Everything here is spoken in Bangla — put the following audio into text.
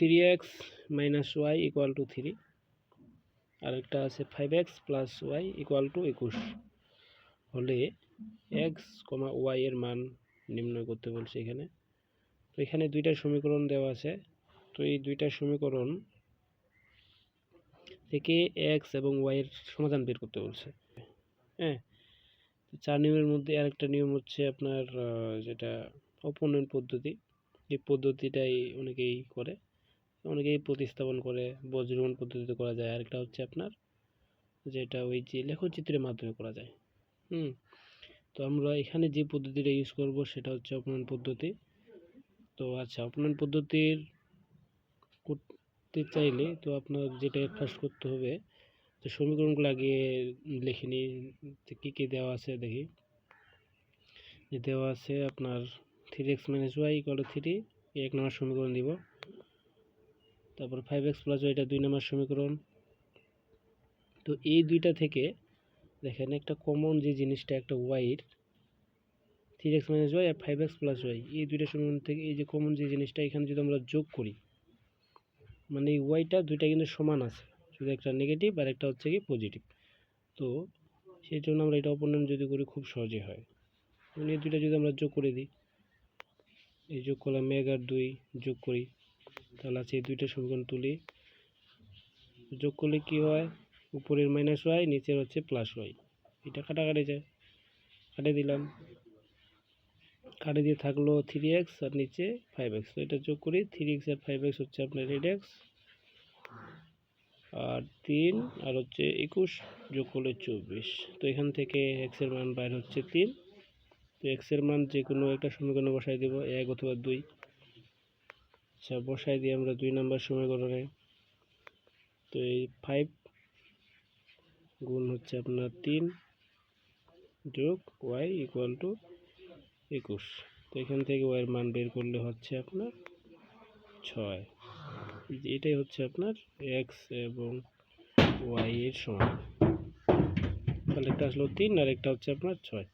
Three X minus Y equal to three আরেকটা আছে five X plus Y equal to একুশ। হলে এক্স কমা ওয়াই এর মান নির্ণয় করতে বলছে এখানে। তো এখানে দুইটা সমীকরণ দেওয়া আছে। তো এই দুইটা সমীকরণ থেকে এক্স এবং ওয়াই এর সমাধান বের করতে বলছে। হ্যাঁ? তো চার নিয়মের মধ্যে আরেকটা নিয়ম হচ্ছে আপনার যেটা অপনয়ন পদ্ধতি। এই পদ্ধতিটাই অনেকেই করে। অনেকেই প্রতিস্থাপন করে বজ্রমন পদ্ধতিতে করা যায়। আরেকটা হচ্ছে আপনার, যেটা ওই যে লেখচিত্রের মাধ্যমে করা যায়। হুম? তো আমরা এখানে যে পদ্ধতিটা ইউজ করব সেটা হচ্ছে অপনয়ন পদ্ধতি। তো আচ্ছা অপনয়ন পদ্ধতির করতে চাইলে তো আপনার যেটা ফার্স্ট করতে হবে, তো সমীকরণগুলো আগে লিখে নিই, যে কী কী দেওয়া আছে দেখি। যে দেওয়া আছে আপনার three X minus Y equal three এক নম্বর সমীকরণ দিব। তারপর ফাইভ এক্স প্লাস ওয়াইটা দুই নম্বর সমীকরণ। তো এই দুইটা থেকে দেখেন একটা কমন যে জিনিসটা একটা ওয়াইয়ের থ্রি এক্স মাইনাস ওয়াই আর ফাইভ এক্স প্লাস ওয়াই এই দুইটা সমীকরণ থেকে এই যে কমন যে জিনিসটা এখানে যদি আমরা যোগ করি মানে এই ওয়াইটা দুইটা কিন্তু সমান আছে, শুধু একটা নেগেটিভ আর একটা হচ্ছে কি পজিটিভ তো সেই জন্য আমরা এটা অপনয়ন যদি করি খুব সহজে হয়। যেমন এই দুইটা যদি আমরা যোগ করে দিই, এই যোগ করলাম এক আর দুই যোগ করি তাহলে আছে এই দুইটা সমীকরণ তুলি। যোগ করলে কি হয়? উপরের মাইনাস ওয়াই নিচের হচ্ছে প্লাস ওয়াই এটা কাটাকাটি যায়। কাটে দিলাম। কাটে দিয়ে থাকল থ্রি এক্স আর নিচে ফাইভ এক্স তো এটা যোগ করি থ্রি এক্স আর ফাইভ এক্স হচ্ছে আপনার এইট এক্স আর তিন, আর হচ্ছে একুশ যোগ করলে চব্বিশ। তো এখান থেকে এক্সের মান বাইর হচ্ছে তিন। তো এক্সের মান যে কোনো একটা সমীকরণে বসাই দেবো, এক অথবা দুই। আচ্ছা বসাই দিয়ে আমরা দুই নাম্বার সমীকরণে। তো এই ফাইভ গুণ হচ্ছে আপনার তিন যোগ ওয়াই ইকুয়াল টু একুশ। তো এখান থেকে ওয়াইয়ের মান বের করলে হচ্ছে আপনার ছয়। এটাই হচ্ছে আপনার এক্স এবং ওয়াই এর সমান। তাহলে একটা আসলো তিন আর একটা হচ্ছে আপনার ছয়।